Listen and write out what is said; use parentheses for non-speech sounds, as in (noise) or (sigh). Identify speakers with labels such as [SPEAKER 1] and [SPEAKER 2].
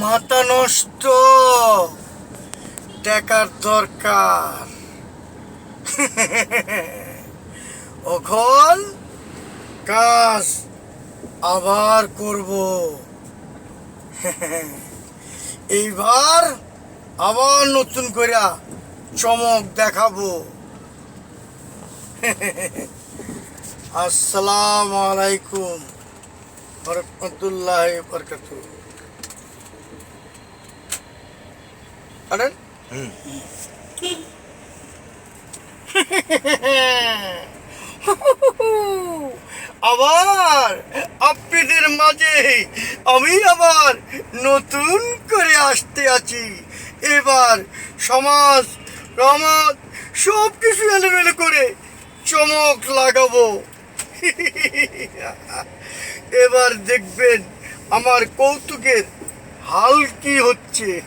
[SPEAKER 1] মাথা নষ্ট। টাকার দরকার। এখন কাজ আবার করব। এইবার আবার নতুন করে চমক দেখাবো। আসসালামু আলাইকুম রহমতুল্লাহ বরকাত (laughs) আবার আপনাদের মাঝে আমি আবার নতুন করে আসতে আছি। এবার সমাজ রমাজ সব কিছু এলোমেলো করে চমক লাগাবো। (laughs) এবার দেখবেন আমার কৌতুকের হাল কি হচ্ছে? (laughs)